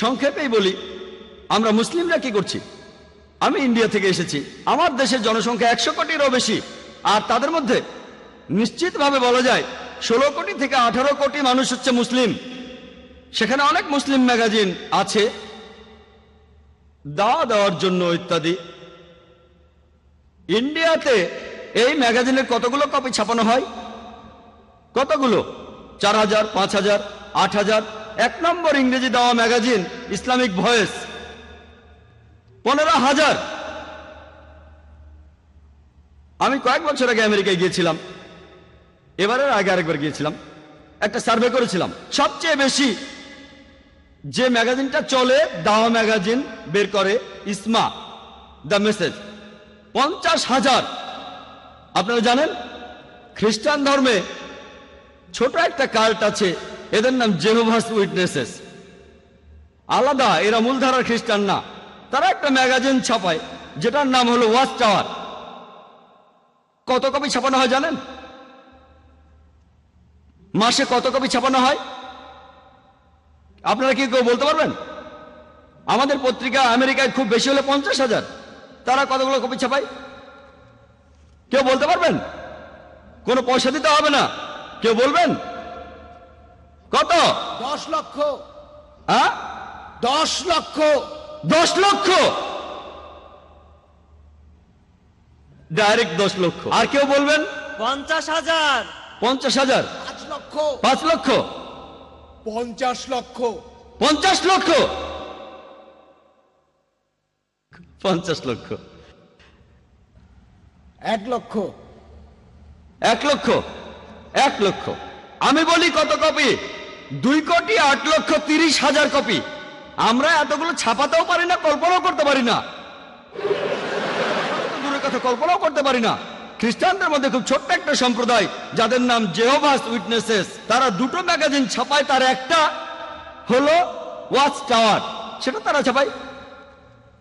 সংক্ষেপেই বলি, আমরা মুসলিমরা কি করছি? আমি ইন্ডিয়া থেকে এসেছি। আমার দেশের জনসংখ্যা একশো কোটিরও বেশি। আর তাদের মধ্যে নিশ্চিতভাবে বলা যায়, ষোলো কোটি থেকে আঠারো কোটি মানুষ হচ্ছে মুসলিম। সেখানে অনেক মুসলিম ম্যাগাজিন আছে। দাওয়া দেওয়ার জন্য ইত্যাদি। ইন্ডিয়াতে এই ম্যাগাজিনের কতগুলো কপি ছাপানো হয়? কতগুলো? চার হাজার, পাঁচ হাজার, আট হাজার এক নম্বর ইংরেজি দেওয়া ম্যাগাজিন, ইসলামিক ভয়েস। পনেরো হাজার। আমি কয়েক বছর আগে আমেরিকায় গিয়েছিলাম। এবারের আগে আরেকবার গিয়েছিলাম। একটা সার্ভে করেছিলাম। সবচেয়ে বেশি যে ম্যাগাজিনটা চলে দাওয়া ম্যাগাজিন বের করে, ইসমা, দ্য মেসেজ। পঞ্চাশ হাজার। আপনারা জানেন? খ্রিস্টান ধর্মে ছোট একটা কার্ট আছে। এদের নাম জেহোভাস উইটনেসেস আলাদা, এরা মূলধারার খ্রিস্টান না। তারা একটা ম্যাগাজিন ছাপায়, যেটার নাম হলো ওয়াচ টাওয়ার কত কপি ছাপানো হয় জানেন? মাসে কত কপি ছাপানো হয়? আপনারা কি কেউ বলতে পারবেন? আমাদের পত্রিকা আমেরিকায় খুব বেশি হলে পঞ্চাশ হাজার। তারা কতগুলো কপি ছাপায়? কেউ বলতে পারবেন? কোনো পয়সা দিতে হবে না। কেউ বলবেন? কত? দশ লক্ষ। হ্যাঁ? দশ লক্ষ। দশ লক্ষ? ডাইরেক্ট দশ লক্ষ। আর কেউ বলবেন? পঞ্চাশ হাজার। পঞ্চাশ হাজার। পাঁচ লক্ষ। পাঁচ লক্ষ। পঞ্চাশ লক্ষ। পঞ্চাশ লক্ষ। পঞ্চাশ লক্ষ। এক লক্ষ। এক লক্ষ। এক লক্ষ। আমি বলি কত কপি? দুই কোটি আট লক্ষ তিরিশ হাজার কপি। আমরা এতগুলো ছাপাতেও পারি না, কল্পনাও করতে পারি না। দূরের কথা কল্পনাও করতে পারি না। খ্রিস্টানদের মধ্যে খুব ছোট্ট একটা সম্প্রদায়, যাদের নাম জেহোভাস উইটনেসেস তারা দুটো ম্যাগাজিন ছাপায়, তার একটা হলো ওয়াচ টাওয়ার সেটা তারা ছাপায়।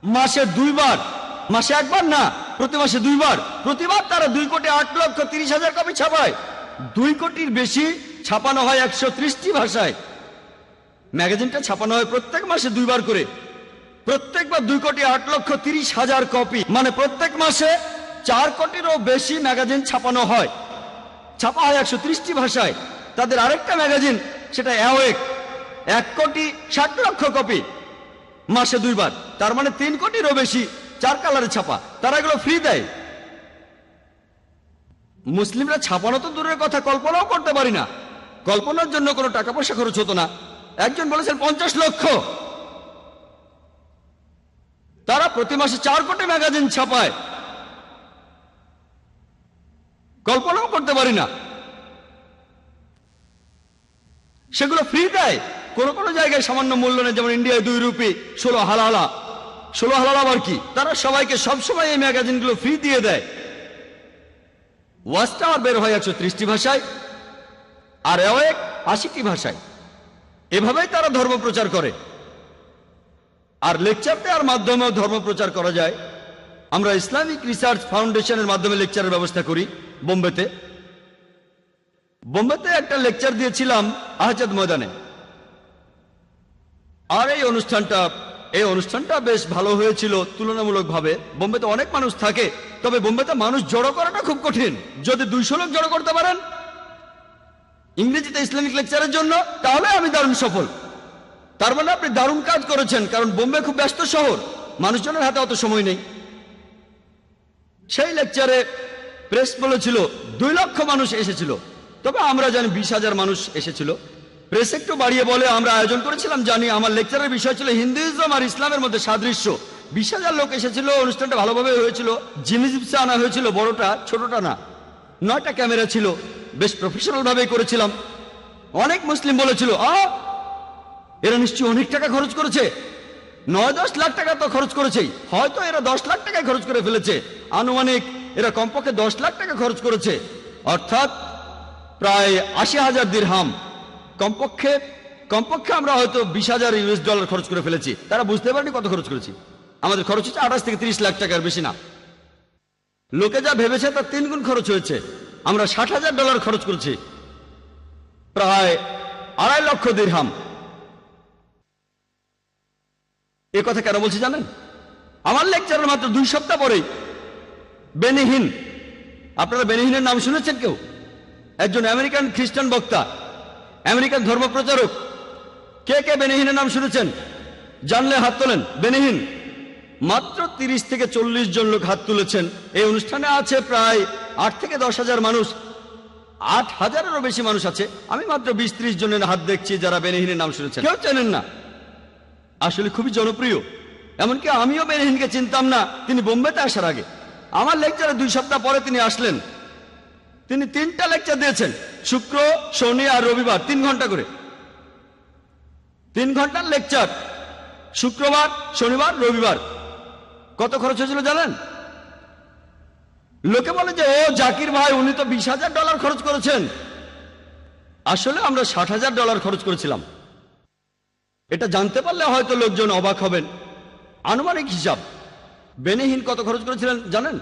মাসে দুইবার। মাসে একবার না, প্রতি মাসে দুইবার। প্রতিবার তারা দুই কোটি আট লক্ষ তিরিশ হাজার কপি ছাপায়। দুই কোটির বেশি ছাপানো হয় একশো ত্রিশটি ভাষায়। ম্যাগাজিনটা ছাপানো হয় প্রত্যেক মাসে দুইবার করে। প্রত্যেকবার দুই কোটি আট লক্ষ তিরিশ হাজার কপি। মানে প্রত্যেক মাসে চার কোটিরও বেশি ম্যাগাজিন ছাপানো হয়। ছাপা হয় একশো ত্রিশটি ভাষায়। তাদের আরেকটা ম্যাগাজিন, সেটা অ্যাওয়েক। এক কোটি ষাট লক্ষ কপি। মাসে দুইবার। তার মানে তিন কোটিরও বেশি চার কালারে ছাপা। তারা এগুলো ফ্রি দেয়। মুসলিমরা ছাপানো তো দূরের কথা, কল্পনাও করতে পারি না। কল্পনার জন্য কোনো টাকা পয়সা খরচ হতো না। একজন বলেছেন, পঞ্চাশ লক্ষ। তারা প্রতি মাসে চার কোটি ম্যাগাজিন ছাপায়। কল্পনাও করতে পারি না। সেগুলো ফ্রি দেয়। কোন কোনো জায়গায় সামান্য মূল্য নেই যেমন ইন্ডিয়ায় দুই রুপি, ষোলো হালালা। ষোলো হালালা আবার কি? তারা সবাইকে সবসময় এই ম্যাগাজিনগুলো ফ্রি দিয়ে দেয়। টাওয়ার বের হয় একশো ত্রিশটি ভাষায়। আর এক আশিটি ভাষায়। এভাবেই তারা ধর্ম প্রচার করে। আর লেকচার দেওয়ার মাধ্যমেও ধর্ম প্রচার করা যায়। আমরা ইসলামিক রিসার্চ ফাউন্ডেশনের মাধ্যমে লেকচারের ব্যবস্থা করি বোম্বেতে। বোম্বেতে একটা লেকচার দিয়েছিলাম আহজাদ ময়দানে। আর এই অনুষ্ঠানটা এই অনুষ্ঠানটা বেশ ভালো হয়েছিল তুলনামূলকভাবে। বোম্বেতে অনেক মানুষ থাকে, তবে বোম্বেতে মানুষ জড়ো করাটা খুব কঠিন। যদি দুইশো লোক জড়ো করতে পারেন ইংরেজিতে ইসলামিক লেকচারের জন্য, তাহলে আমি দারুণ সফল। তার মানে আপনি দারুণ কাজ করেছেন, কারণ বোম্বে খুব ব্যস্ত শহর, মানুষজনের হাতে অত সময় নেই। সেই লেকচারে প্রেস বলেছিল, দুই লক্ষ মানুষ এসেছিল। তবে আমরা জানি বিশ হাজার মানুষ এসেছিল। প্রেস একটু বাড়িয়ে বলে, আমরা আয়োজন করেছিলাম, জানি আমার লেকচারের বিষয় ছিল হিন্দুইজম আর ইসলামের মধ্যে সাদৃশ্য। বিশ হাজার লোক এসেছিল, অনুষ্ঠানটা ভালোভাবে হয়েছিল। জিনিসিপসে আনা হয়েছিল, বড়টা, ছোটটা না। নয়টা ক্যামেরা ছিল। বেশ প্রফেশনাল ভাবে করেছিলাম। অনেক মুসলিম বলেছিল এরা নিশ্চয়ই অনেক টাকা খরচ করেছে। নয় দশ লাখ টাকা তো খরচ করেছেই। হয়তো এরা দশ লাখ টাকা খরচ করে ফেলেছে। আনুমানিক এরা কমপক্ষে দশ লাখ টাকা খরচ করেছে। অর্থাৎ প্রায় আশি হাজার দিরহাম। কমপক্ষে কমপক্ষে আমরা হয়তো বিশ হাজার ইউএস ডলার খরচ করে ফেলেছি। তারা বুঝতে পারেনি কত খরচ করেছি। আমাদের খরচ হচ্ছে আঠাশ থেকে তিরিশ লাখ টাকার বেশি না। লোকে যা ভেবেছে তার তিন গুণ খরচ হয়েছে। আমরা ষাট হাজার ডলার খরচ করছি। প্রায় আড়াই লক্ষ দিরহাম। এ কথা কেন বলছি জানেন? আমার লেকচারের মাত্র দুই সপ্তাহ পরেই বেনিহীন, আপনারা বেনিহীনের নাম শুনেছেন কেউ? একজন আমেরিকান খ্রিস্টান বক্তা, আমেরিকান ধর্মপ্রচারক। কে কে বেনিহীনের নাম শুনেছেন? জানলে হাত তোলেন। বেনিহীন, মাত্র তিরিশ থেকে চল্লিশ জন লোক হাত তুলেছেন। এই অনুষ্ঠানে আছে প্রায় আট থেকে দশ হাজার মানুষ। আট হাজারেরও বেশি মানুষ আছে। আমি মাত্র বিশ ত্রিশ জনের হাত দেখছি যারা বেনিহীনের নাম শুনেছেন। কেউ চেনেন না। আসলে খুবই জনপ্রিয়। এমনকি আমিও বেনিহীনকে চিনতাম না। তিনি বোম্বেতে আসার আগে। আমার লেকচারে দুই সপ্তাহ পরে তিনি আসলেন। তিনি তিনটা লেকচার দিয়েছেন। শুক্র, শনি আর রবিবার, তিন ঘণ্টা করে। তিন ঘণ্টার লেকচার। শুক্রবার, শনিবার, রবিবার। কত খরচ হয়েছিল জানেন? লোকে বলে যে, ও জাকির ভাই, উনি তো বিশ হাজার ডলার খরচ করেছেন। আসলে আমরা ষাট হাজার ডলার খরচ করেছিলাম। এটা জানতে পারলে হয়তো লোকজন অবাক হবেন। আনুমানিক হিসাব, বেনিহীন কত খরচ করেছিলেন জানেন?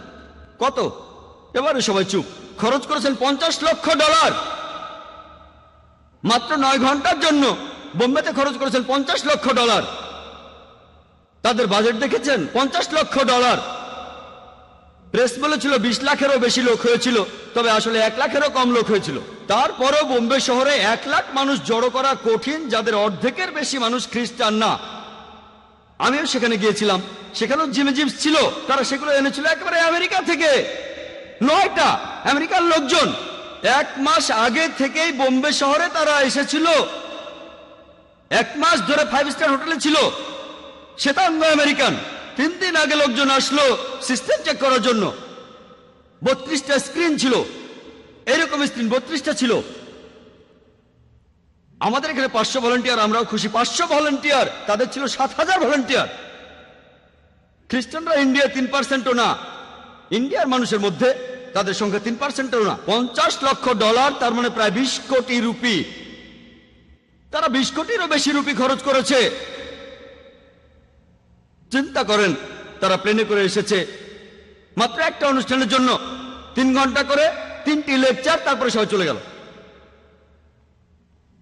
কত? এবারে সবাই চুপ। খরচ করেছেন পঞ্চাশ লক্ষ ডলার। মাত্র নয় ঘণ্টার জন্য বোম্বেতে খরচ করেছেন পঞ্চাশ লক্ষ ডলার। তাদের বাজেট দেখেছেন? পঞ্চাশ লক্ষ ডলার। প্রেস বলেছিল, বিশ লাখেরও বেশি লোক হয়েছিল, তবে আসলে এক লাখেরও কম লোক হয়েছিল। তারপরও বোম্বে শহরে এক লাখ মানুষ জড়ো করা কঠিন, যাদের অর্ধেকের বেশি মানুষ খ্রিস্টান না। আমিও সেখানে গিয়েছিলাম। সেখানেও জিমে জিমস ছিল, তারা সেগুলো এনেছিল একেবারে আমেরিকা থেকে। নয়টা আমেরিকার লোকজন। এক মাস আগে থেকেই বোম্বে শহরে তারা এসেছিল। এক মাস ধরে ফাইভ স্টার হোটেলে ছিল। শ্বেতাঙ্গ আমেরিকান। তিন দিন আগে লোকজন আসলো সিস্টেম চেক করার জন্য। বত্রিশটা স্ক্রিন ছিল। এরকম স্ক্রিন বত্রিশটা ছিল। আমাদের এখানে পাঁচশো ভলেন্টিয়ার আমরাও খুশি। পাঁচশো ভলেন্টিয়ার তাদের ছিল সাত হাজার ভলেন্টিয়ার খ্রিস্টানরা ইন্ডিয়া তিন পার্সেন্টও না। ইন্ডিয়ার মানুষের মধ্যে তাদের সংখ্যা তিন পার্সেন্টও না। পঞ্চাশ লক্ষ ডলার তার মানে প্রায় বিশ কোটি রুপি। তারা বিশ কোটিরও বেশি রুপি খরচ করেছে। চিন্তা করেন, তারা প্লেনে করে এসেছে। মাত্র একটা অনুষ্ঠানের জন্য তিন ঘণ্টা করে তিনটি লেকচার তারপরে সবাই চলে গেল।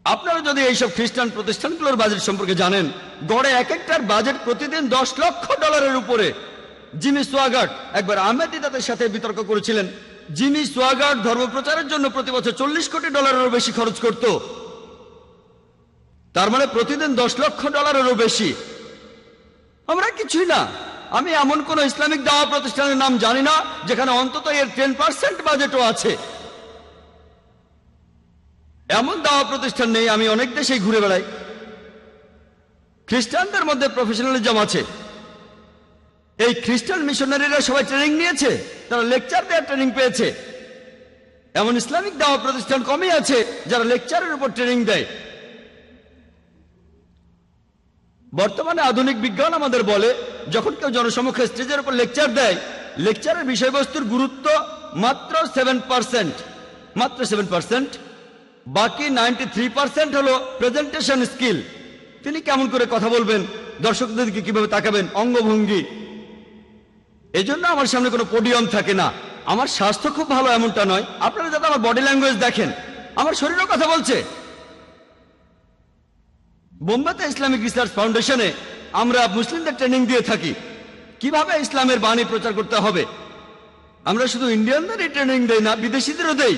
আপনারা যদি এইসব খ্রিস্টান প্রতিষ্ঠানগুলোর বাজেট সম্পর্কে জানেন, গড়ে এক একটার বাজেট প্রতিদিন দশ লক্ষ ডলারের উপরে। জিমি সোয়াগার্ড একবার আহমেদ দিদাতের সাথে বিতর্ক করেছিলেন। জিমি সোয়াগার্ড ধর্মপ্রচারের জন্য প্রতি বছর চল্লিশ কোটি ডলারেরও বেশি খরচ করত। তার মানে প্রতিদিন দশ লক্ষ ডলারেরও বেশি। আমরা কিছুই না। আমি এমন কোন ইসলামিক দাওয়া প্রতিষ্ঠানের নাম জানি না, যেখানে অন্তত এর টেন পার্সেন্ট বাজেটও আছে। এমন দাওয়া প্রতিষ্ঠান নেই, আমি অনেক দেশেই ঘুরে বেড়াই। খ্রিস্টানদের মধ্যে প্রফেশনালিজম আছে। এই খ্রিস্টান মিশনারিরা সবাই ট্রেনিং নিয়েছে, তারা লেকচার দেওয়ার ট্রেনিং পেয়েছে। এমন ইসলামিক দাওয়া প্রতিষ্ঠান কমই আছে, যারা লেকচারের উপর ট্রেনিং দেয়। বর্তমানে আধুনিক বিজ্ঞান আমাদের বলে, যখন কেউ জনসমক্ষে স্টেজের উপর লেকচার দেয় লেকচারের বিষয়বস্তুর গুরুত্ব মাত্র সেভেন পার্সেন্ট মাত্র সেভেন পার্সেন্ট বাকি নাইনটি থ্রি পার্সেন্ট হলো প্রেজেন্টেশন স্কিল তিনি কেমন করে কথা বলবেন দর্শকদের দিকে কীভাবে তাকাবেন, অঙ্গভঙ্গি। এজন্য আমার সামনে কোনো পোডিয়াম থাকে না। আমার স্বাস্থ্য খুব ভালো এমনটা নয়। আপনারা যাতে আমার বডি ল্যাঙ্গুয়েজ দেখেন। আমার শরীরও কথা বলছে। বোম্বেতে ইসলামিক রিসার্চ ফাউন্ডেশনে আমরা মুসলিমদের ট্রেনিং দিয়ে থাকি। কীভাবে ইসলামের বাণী প্রচার করতে হবে? আমরা শুধু ইন্ডিয়ানদেরই ট্রেনিং দেই না, বিদেশিদেরও দেই।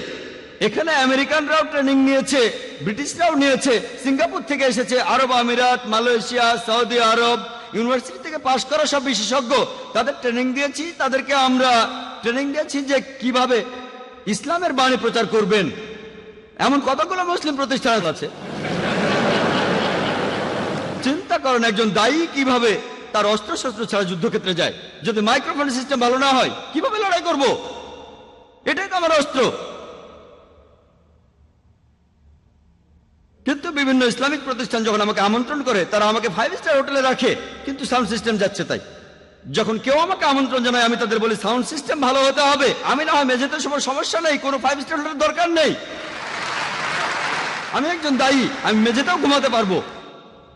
এখানে আমেরিকানরাও ট্রেনিং নিয়েছে, ব্রিটিশরাও নিয়েছে, সিঙ্গাপুর থেকে এসেছে, আরব আমিরাত, মালয়েশিয়া, সৌদি আরব, ইউনিভার্সিটি থেকে পাশ করা সব বিশেষজ্ঞ। তাদের ট্রেনিং দিয়েছি, তাদেরকে আমরা ট্রেনিং দিয়েছি যে কীভাবে ইসলামের বাণী প্রচার করবেন। এমন কতগুলো মুসলিম প্রতিষ্ঠান আছে? চিন্তা করেন একজন দায়ী কীভাবে তার অস্ত্র শস্ত্র ছাড়া যুদ্ধক্ষেত্রে যায়। যদি মাইক্রোফোন সিস্টেম ভালো না হয়, কীভাবে লড়াই করব? এটাই তো আমার অস্ত্র। কিন্তু বিভিন্ন ইসলামিক প্রতিষ্ঠান যখন আমাকে আমন্ত্রণ করে, তারা আমাকে ফাইভ স্টার হোটেলে রাখে, কিন্তু সাউন্ড সিস্টেম যাচ্ছে তাই। যখন কেউ আমাকে আমন্ত্রণ জানায়, আমি তাদের বলি সাউন্ড সিস্টেম ভালো হতে হবে। আমি না হয় মেঝেতে সময় সমস্যা নেই, কোনো ফাইভ স্টার হোটেলের দরকার নেই। আমি একজন দায়ী, আমি মেঝেতেও ঘুমাতে পারব।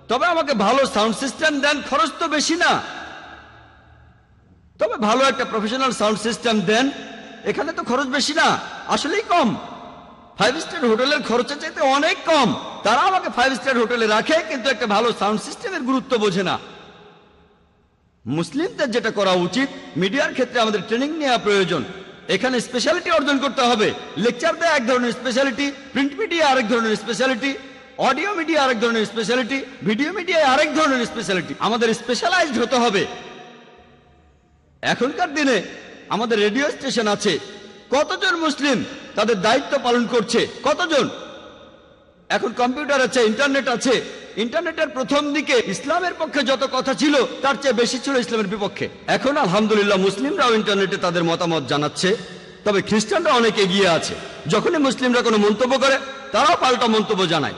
তবে আমাকে ভালো সাউন্ড সিস্টেম দেন, খরচ তো বেশি না। তবে ভালো একটা প্রফেশনাল সাউন্ড সিস্টেম দেন, এখানে তো খরচ বেশি না, আসলেই কম। ফাইভ স্টার হোটেলের খরচের চাইতে অনেক কম। তারা আমাকে ফাইভ স্টার হোটেলে রাখে, কিন্তু একটা ভালো সাউন্ড সিস্টেমের গুরুত্ব বোঝে না। মুসলিমদের যেটা করা উচিত, মিডিয়ার ক্ষেত্রে আমাদের ট্রেনিং নেওয়া প্রয়োজন। এখানে স্পেশালিটি অর্জন করতে হবে। লেকচার দেয় এক ধরনের স্পেশালিটি প্রিন্ট মিডিয়া আরেক ধরনের স্পেশালিটি অডিও মিডিয়া আরেক ধরনের স্পেশালিটি ভিডিও মিডিয়া আরেক ধরনের স্পেশালিটি আমাদের স্পেশালাইজড হতে হবে। এখনকার দিনে আমাদের রেডিও স্টেশন আছে। কতজন মুসলিম তাদের দায়িত্ব পালন করছে? কতজন? এখন কম্পিউটার আছে ইন্টারনেট আছে। ইন্টারনেটের প্রথম দিকে ইসলামের পক্ষে যত কথা ছিল, তার চেয়ে বেশি ছিল ইসলামের বিপক্ষে। এখন আলহামদুলিল্লাহ মুসলিমরাও ইন্টারনেটে তাদের মতামত জানাচ্ছে। তবে খ্রিস্টানরা অনেক এগিয়ে আছে। যখনই মুসলিমরা কোনো মন্তব্য করে, তারাও পাল্টা মন্তব্য জানায়।